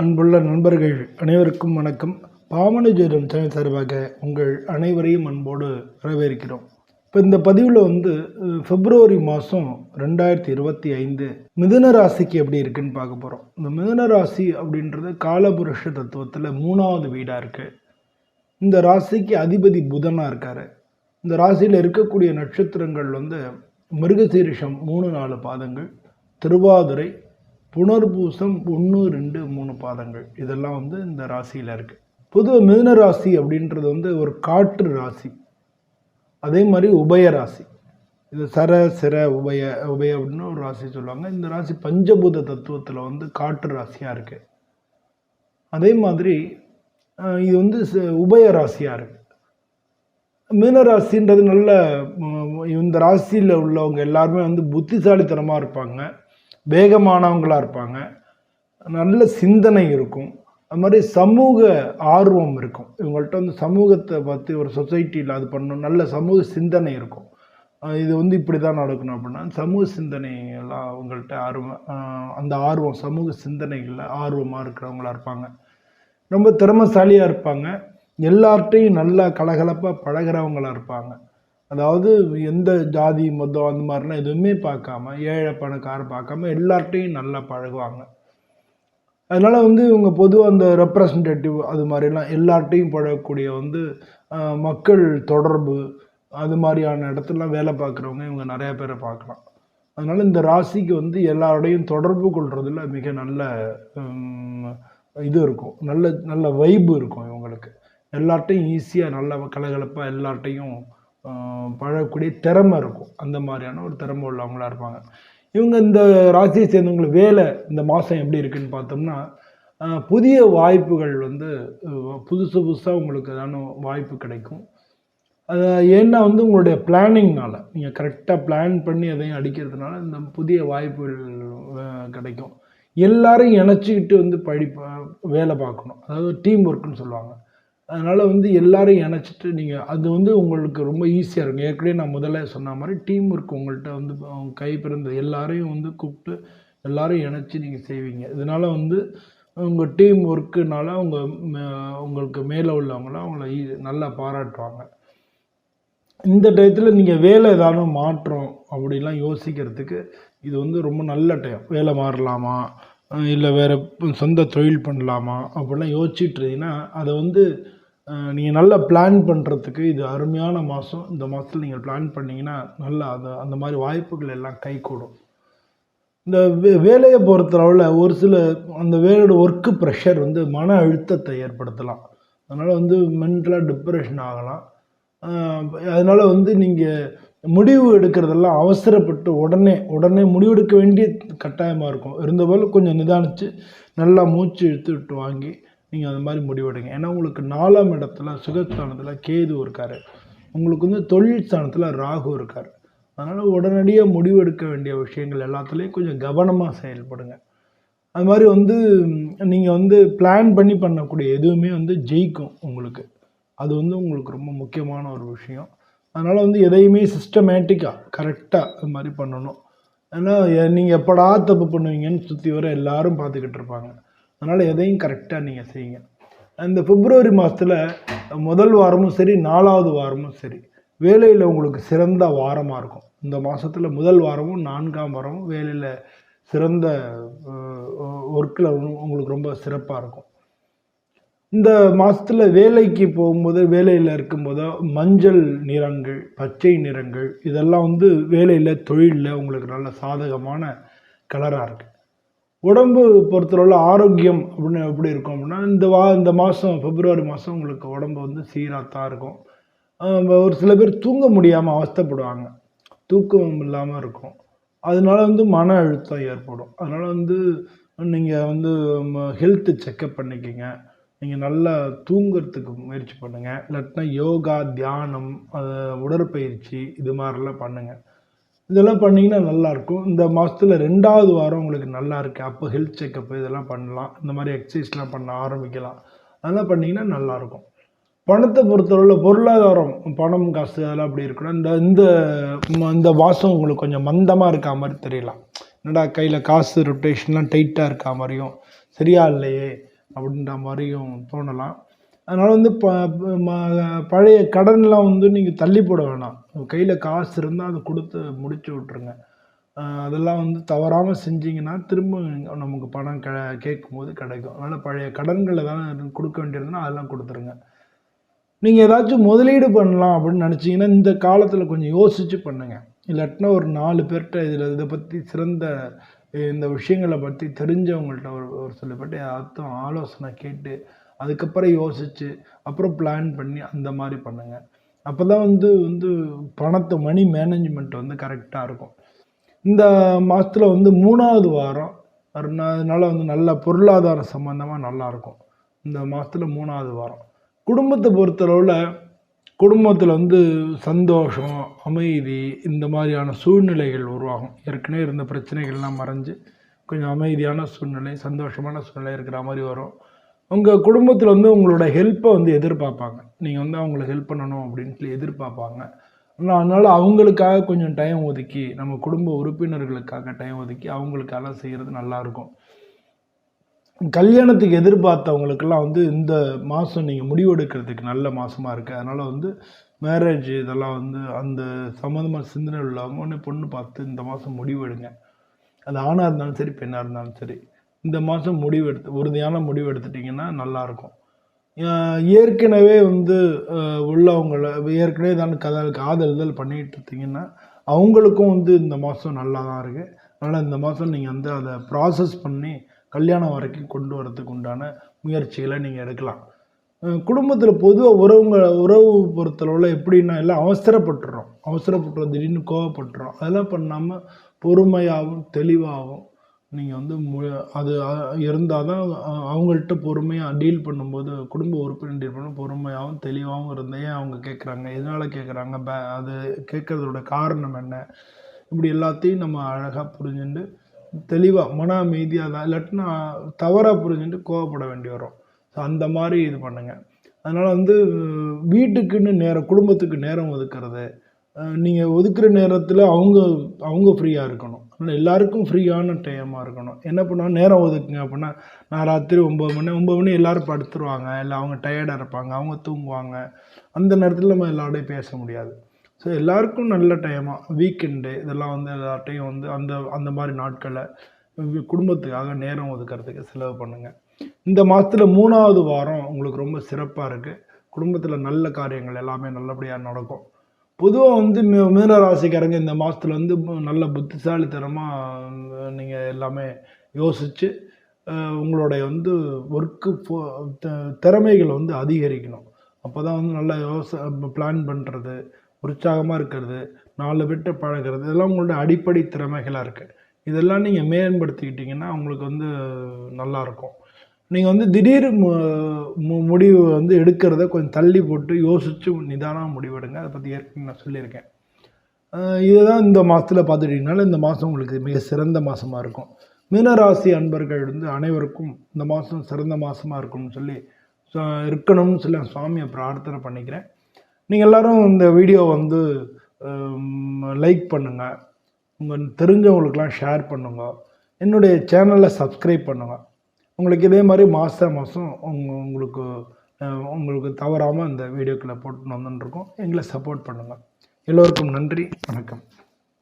அன்புள்ள நண்பர்கள் அனைவருக்கும் வணக்கம். பாமன ஜோதிடம் சேனல் சார்பாக உங்கள் அனைவரையும் அன்போடு வரவேற்கிறோம். இப்போ இந்த பதிவில் வந்து பிப்ரவரி மாதம் ரெண்டாயிரத்தி இருபத்தி ஐந்து மிதுன ராசிக்கு எப்படி இருக்குன்னு பார்க்க போகிறோம் இந்த மிதுன ராசி அப்படின்றது காலபுருஷ தத்துவத்தில் மூணாவது வீடாக இருக்குது இந்த ராசிக்கு அதிபதி புதனாக இருக்கார். இந்த ராசியில் இருக்கக்கூடிய நட்சத்திரங்கள் வந்து மிருகசீரிஷம் மூணு நாலு பாதங்கள் திருவாதுரை புனர்பூசம் ஒன்று ரெண்டு மூணு பாதங்கள். இதெல்லாம் வந்து இந்த ராசியில் இருக்குது பொதுவாக மிதுன ராசி அப்படின்றது வந்து ஒரு காற்று ராசி. அதே மாதிரி உபய ராசி. இது சர சிர உபய உபய அப்படின்னு ஒரு ராசி சொல்லுவாங்க. இந்த ராசி பஞ்சபூத தத்துவத்தில் வந்து காற்று ராசியாக இருக்குது அதே மாதிரி இது வந்து ச- உபய ராசியாக இருக்குது மீனராசின்றது நல்ல இந்த ராசியில் உள்ளவங்க எல்லாருமே வந்து புத்திசாலித்தனமாக இருப்பாங்க. வேகமானவங்களாக இருப்பாங்க. நல்ல சிந்தனை இருக்கும். அது மாதிரி சமூக ஆர்வம் இருக்கும். இவங்கள்ட்ட வந்து சமூகத்தை பற்றி ஒரு சொசைட்டியில் அது பண்ணணும் நல்ல சமூக சிந்தனை இருக்கும். இது வந்து இப்படி தான் நடக்கணும் அப்படின்னா சமூக சிந்தனை எல்லாம் அவங்கள்ட்ட ஆர்வம் அந்த ஆர்வம் சமூக சிந்தனைகளில் ஆர்வமாக இருக்கிறவங்களா இருப்பாங்க. ரொம்ப திறமைசாலியாக இருப்பாங்க. எல்லார்ட்டையும் நல்லா கலகலப்பாக பழகிறவங்களாக இருப்பாங்க. அதாவது எந்த ஜாதி மதம் அந்த மாதிரிலாம் எதுவுமே பார்க்காம ஏழை பணக்கார பார்க்காம எல்லார்ட்டையும் நல்லா பழகுவாங்க. அதனால் வந்து இவங்க பொதுவாக அந்த ரெப்ரசன்டேட்டிவ் அது மாதிரிலாம் எல்லார்ட்டையும் பழகக்கூடிய வந்து மக்கள் தொடர்பு அது மாதிரியான இடத்துலலாம் வேலை பார்க்குறவங்க இவங்க நிறையா பேரை பார்க்கலாம். அதனால் இந்த ராசிக்கு வந்து எல்லாரோடையும் தொடர்பு கொள்றதுல மிக நல்ல இது இருக்கும். நல்ல நல்ல வைப்பு இருக்கும் இவங்களுக்கு. எல்லார்ட்டையும் ஈஸியாக நல்ல கலகலப்பாக எல்லார்ட்டையும் பழகக்கூடிய திறமை இருக்கும். அந்த மாதிரியான ஒரு திறமை உள்ளவங்களா இருப்பாங்க. இவங்க இந்த ராசியை சேர்ந்தவங்களுக்கு வேலை இந்த மாதம் எப்படி இருக்குன்னு பார்த்தோம்னா புதிய வாய்ப்புகள் வந்து புதுசு புதுசாக உங்களுக்கு ஏதான வாய்ப்பு கிடைக்கும். அது ஏன்னா வந்து உங்களுடைய பிளானிங்னால் நீங்கள் கரெக்டாக பிளான் பண்ணி எதையும் அடிக்கிறதுனால இந்த புதிய வாய்ப்புகள் கிடைக்கும். எல்லாரும் இணைச்சிக்கிட்டு வந்து படிப்ப வேலை பார்க்கணும். அதாவது டீம் ஒர்க்குன்னு சொல்லுவாங்க. அதனால் வந்து எல்லாரையும் இணைச்சிட்டு நீங்கள் அது வந்து உங்களுக்கு ரொம்ப ஈஸியாக இருக்கும். ஏற்கனவே நான் முதல்ல சொன்ன மாதிரி டீம் ஒர்க் உங்கள்கிட்ட வந்து கை பிறந்த எல்லாரையும் வந்து கூப்பிட்டு எல்லாரையும் இணைச்சி நீங்கள் செய்வீங்க. இதனால் வந்து உங்கள் டீம் ஒர்க்குனால அவங்க உங்களுக்கு மேலே உள்ளவங்களாம் அவங்கள ஈ- நல்லா பாராட்டுவாங்க. இந்த டயத்தில் நீங்கள் வேலை ஏதாவது மாற்றம் அப்படிலாம் யோசிக்கிறதுக்கு இது வந்து ரொம்ப நல்ல டைம் வேலை மாறலாமா? இல்லை வேறு சொந்த தொழில் பண்ணலாமா? அப்படிலாம் யோசிச்சுட்டு இருந்தீங்கன்னா அதை வந்து நீங்கள் நல்லா பிளான் பண்ணுறதுக்கு இது அருமையான மாதம் இந்த மாதத்தில் நீங்கள் பிளான் பண்ணிங்கன்னா நல்லா அது அந்த மாதிரி வாய்ப்புகள் எல்லாம் கைகூடும். இந்த வே வேலையை பொறுத்தளவில் ஒரு சில அந்த வேலையோட ஒர்க்கு ப்ரெஷர் வந்து மன அழுத்தத்தை ஏற்படுத்தலாம். அதனால் வந்து மென்டலாக டிப்ரெஷன் ஆகலாம். அதனால் வந்து நீங்கள் முடிவு எடுக்கிறதெல்லாம் அவசரப்பட்டு உடனே உடனே முடிவெடுக்க வேண்டிய கட்டாயமாக இருக்கும். இருந்தபோல் கொஞ்சம் நிதானித்து நல்லா மூச்சு இழுத்து விட்டு வாங்கி நீங்கள் அந்த மாதிரி முடிவெடுங்க. ஏன்னா உங்களுக்கு நாலாம் இடத்துல சுகஸ்தானத்தில் கேது இருக்கார். உங்களுக்கு வந்து தொழில் ஸ்தானத்தில் ராகு இருக்கார். அதனால் உடனடியாக முடிவெடுக்க வேண்டிய விஷயங்கள் எல்லாத்துலேயும் கொஞ்சம் கவனமாக செயல்படுங்க. அது மாதிரி வந்து நீங்கள் வந்து பிளான் பண்ணி பண்ணக்கூடிய எதுவுமே வந்து ஜெயிக்கும் உங்களுக்கு. அது வந்து உங்களுக்கு ரொம்ப முக்கியமான ஒரு விஷயம். அதனால் வந்து எதையுமே சிஸ்டமேட்டிக்காக கரெக்டாக அது மாதிரி பண்ணணும். ஏன்னா நீங்கள் எப்படா தப்பு பண்ணுவீங்கன்னு சுற்றி வர எல்லாரும் பார்த்துக்கிட்டு இருப்பாங்க. அதனால் எதையும் கரெக்டாக நீங்கள் செய்யுங்க. இந்த பிப்ரவரி மாதத்தில் முதல் வாரமும் சரி நாலாவது வாரமும் சரி வேலையில் உங்களுக்கு சிறந்த வாரமாக இருக்கும். இந்த மாதத்தில் முதல் வாரமும் நான்காம் வாரமும் வேலையில் சிறந்த ஒர்க்கில் உங்களுக்கு ரொம்ப சிறப்பாக இருக்கும். இந்த மாதத்தில் வேலைக்கு போகும்போது வேலையில் இருக்கும்போதோ மஞ்சள் நிறங்கள் பச்சை நிறங்கள் இதெல்லாம் வந்து வேலையில் தொழிலில் உங்களுக்கு நல்ல சாதகமான கலராக இருக்குது உடம்பு பொறுத்தளவில் ஆரோக்கியம் அப்படின்னு எப்படி இருக்கும் அப்படின்னா இந்த வா இந்த மாதம் பிப்ரவரி மாதம் உங்களுக்கு உடம்பு வந்து சீராக தான் இருக்கும் ஒரு சில பேர் தூங்க முடியாமல் அவஸ்தைப்படுவாங்க. தூக்கம் இல்லாமல் இருக்கும். அதனால வந்து மன அழுத்தம் ஏற்படும். அதனால் வந்து நீங்கள் வந்து ஹெல்த்து செக்கப் பண்ணிக்கோங்க. நீங்கள் நல்லா தூங்குறதுக்கு முயற்சி பண்ணுங்கள் இல்லாட்டினா யோகா தியானம் உடற்பயிற்சி இது மாதிரிலாம் பண்ணுங்கள் இதெல்லாம் பண்ணிங்கன்னா நல்லாயிருக்கும். இந்த மாதத்தில் ரெண்டாவது வாரம் உங்களுக்கு நல்லா இருக்குது அப்போ ஹெல்த் செக்கப் இதெல்லாம் பண்ணலாம். இந்த மாதிரி எக்ஸசைஸ்லாம் பண்ண ஆரம்பிக்கலாம். அதெல்லாம் பண்ணிங்கன்னா நல்லாயிருக்கும். பணத்தை பொறுத்தளவில் பொருளாதாரம் பணம் காசு அதெல்லாம் அப்படி இருக்கணும். இந்த இந்த இந்த மாதம் உங்களுக்கு கொஞ்சம் மந்தமாக இருக்கா மாதிரி தெரியலாம் என்னடா கையில் காசு ரொட்டேஷன்லாம் டைட்டாக இருக்கா மாதிரியும். சரியா இல்லையே அப்படின்ற மாதிரியும் தோணலாம். அதனால் வந்து ப ம- பழைய கடன்லாம் வந்து நீங்கள் தள்ளி போட வேணாம். கையில் காசு இருந்தால் அதை கொடுத்து முடிச்சு விட்ருங்க அதெல்லாம் வந்து தவறாமல் செஞ்சீங்கன்னா திரும்ப நமக்கு பணம் க கேட்கும்போது கிடைக்கும். அதனால் பழைய கடன்களை தான் கொடுக்க வேண்டியிருந்ததுன்னா அதெல்லாம் கொடுத்துருங்க. நீங்கள் ஏதாச்சும் முதலீடு பண்ணலாம் அப்படின்னு நினச்சிங்கன்னா இந்த காலத்தில் கொஞ்சம் யோசித்து பண்ணுங்கள் இல்லாட்டினா ஒரு நாலு பேர்கிட்ட இதில் இதை பற்றி சிறந்த இந்த விஷயங்களை பற்றி தெரிஞ்சவங்கள்ட்ட ஒரு ஒரு சில பேர்கிட்ட யார்த்தும் ஆலோசனை கேட்டு அதுக்கப்புறம் யோசித்து அப்புறம் பிளான் பண்ணி அந்த மாதிரி பண்ணுங்கள் அப்போ தான் வந்து வந்து பணத்தை மணி மேனேஜ்மெண்ட் வந்து கரெக்டாக இருக்கும். இந்த மாதத்தில் வந்து மூணாவது வாரம் அதனால வந்து நல்ல பொருளாதார சம்பந்தமாக நல்லாயிருக்கும் இந்த மாதத்தில் மூணாவது வாரம். குடும்பத்தை பொறுத்தளவில் குடும்பத்தில் வந்து சந்தோஷம் அமைதி இந்த மாதிரியான சூழ்நிலைகள் உருவாகும். ஏற்கனவே இருந்த பிரச்சனைகள்லாம் மறைஞ்சு கொஞ்சம் அமைதியான சூழ்நிலை சந்தோஷமான சூழ்நிலை இருக்கிற மாதிரி வரும். உங்கள் குடும்பத்தில் வந்து உங்களோட ஹெல்ப்பை வந்து எதிர்பார்ப்பாங்க. நீங்கள் வந்து அவங்கள ஹெல்ப் பண்ணணும் அப்படின்னு சொல்லி எதிர்பார்ப்பாங்க. ஆனால் அதனால் அவங்களுக்காக கொஞ்சம் டைம் ஒதுக்கி நம்ம குடும்ப உறுப்பினர்களுக்காக டைம் ஒதுக்கி அவங்களுக்காக செய்கிறது நல்லாயிருக்கும். கல்யாணத்துக்கு எதிர்பார்த்தவங்களுக்கெல்லாம் வந்து இந்த மாதம் நீங்கள் முடிவெடுக்கிறதுக்கு நல்ல மாதமாக இருக்குது அதனால் வந்து மேரேஜ் இதெல்லாம் வந்து அந்த சம்மந்தமான சிந்தனை உள்ளவங்க ஒன்று பொண்ணு பார்த்து இந்த மாதம் முடிவெடுங்க. அது ஆணாக இருந்தாலும் சரி பெண்ணாக இருந்தாலும் சரி. இந்த மாதம் முடிவு எடுத்து உறுதியான முடிவு எடுத்துட்டிங்கன்னா நல்லாயிருக்கும் ஏற்கனவே வந்து உள்ளவங்களை ஏற்கனவே தான் கதல் காதல்தல் பண்ணிகிட்டு இருந்தீங்கன்னா அவங்களுக்கும் வந்து இந்த மாதம் நல்லா தான் இருக்குது அதனால் இந்த மாதம் நீங்கள் வந்து அதை ப்ராசஸ் பண்ணி கல்யாணம் வரைக்கும் கொண்டு வரதுக்கு உண்டான முயற்சிகளை நீங்கள் எடுக்கலாம். குடும்பத்தில் பொதுவாக உறவுங்க உறவு பொறுத்தளவில் எப்படின்னா எல்லாம் அவசரப்பட்டுறோம். அவசரப்பட்டுறோம் திடீர்னு கோவப்பட்டுறோம். அதெல்லாம் பண்ணாமல் பொறுமையாகவும் தெளிவாகவும் நீங்கள் வந்து மு அது இருந்தால் தான் அவங்கள்ட்ட பொறுமையாக டீல் பண்ணும்போது குடும்ப உறுப்பினர் டீல் பண்ண பொறுமையாகவும் தெளிவாகவும் இருந்தே அவங்க கேட்குறாங்க எதனால் கேட்குறாங்க பே அது கேட்குறதோட காரணம் என்ன? இப்படி எல்லாத்தையும் நம்ம அழகாக புரிஞ்சுட்டு தெளிவாக மன அமைதியாக தான் இல்லாட்டினா தவறாக புரிஞ்சுட்டு கோவப்பட வேண்டி வரும். ஸோ அந்த மாதிரி இது பண்ணுங்கள் அதனால் வந்து வீட்டுக்குன்னு நேரம் குடும்பத்துக்கு நேரம் ஒதுக்கிறது நீங்கள் ஒதுக்குற நேரத்தில் அவங்க அவங்க ஃப்ரீயாக இருக்கணும். ஆனால் எல்லாருக்கும் ஃப்ரீயான டைமாக இருக்கணும். என்ன பண்ணுவோம் நேரம் ஒதுக்குங்க அப்படின்னா நான் ராத்திரி ஒம்பது மணி ஒம்பது மணி எல்லோரும் படுத்துருவாங்க. இல்லை அவங்க டயர்டாக இருப்பாங்க. அவங்க தூங்குவாங்க. அந்த நேரத்தில் நம்ம எல்லாரோடையும் பேச முடியாது. ஸோ எல்லாருக்கும் நல்ல டைமாக வீக்கெண்டு இதெல்லாம் வந்து எல்லார்ட்டையும் வந்து அந்த அந்த மாதிரி நாட்களை குடும்பத்துக்காக நேரம் ஒதுக்கிறதுக்கு செலவு பண்ணுங்கள் இந்த மாதத்தில் மூணாவது வாரம் உங்களுக்கு ரொம்ப சிறப்பாக இருக்குது குடும்பத்தில் நல்ல காரியங்கள் எல்லாமே நல்லபடியாக நடக்கும். பொதுவாக வந்து மீ- மீன ராசிக்காரங்க இந்த மாதத்தில் வந்து பு- நல்ல புத்திசாலித்தனமாக நீங்கள் எல்லாமே யோசித்து உங்களுடைய வந்து ஒர்க்கு திறமைகள் வந்து அதிகரிக்கணும். அப்போ தான் வந்து நல்லா யோச பிளான் பண்ணுறது உற்சாகமாக இருக்கிறது நாலு பேர்கிட்ட பழகிறது இதெல்லாம் உங்களோட அடிப்படை திறமைகளாக இருக்குது இதெல்லாம் நீங்கள் மேம்படுத்திக்கிட்டிங்கன்னா உங்களுக்கு வந்து நல்லாயிருக்கும் நீங்கள் வந்து திடீர் மு- மு- முடிவு வந்து எடுக்கிறத கொஞ்சம் தள்ளி போட்டு யோசித்து நிதானமாக முடிவெடுங்க. அதை பற்றி ஏற்கனவே நான் சொல்லியிருக்கேன். இதுதான் இந்த மாதத்தில் பார்த்துட்டிங்கனால இந்த மாதம் உங்களுக்கு மிக சிறந்த மாதமாக இருக்கும். மீனராசி அன்பர்கள் வந்து அனைவருக்கும் இந்த மாதம் சிறந்த மாதமாக இருக்கும்னு சொல்லி இருக்கணும்னு சொல்லி நான் சுவாமியை பிரார்த்தனை பண்ணிக்கிறேன். நீங்கள் எல்லோரும் இந்த வீடியோ வந்து லைக் பண்ணுங்கள் உங்கள் தெரிஞ்சவங்களுக்கெல்லாம் ஷேர் பண்ணுங்க. என்னுடைய சேனலை சப்ஸ்கிரைப் பண்ணுங்கள் உங்களுக்கு இதே மாதிரி மாத மாதம் உங்க உங்களுக்கு உங்களுக்கு தவறாமல் இந்த வீடியோக்களை போட்டு வந்துருக்கோம் எங்களை சப்போர்ட் பண்ணுங்கள் எல்லோருக்கும் நன்றி. வணக்கம்.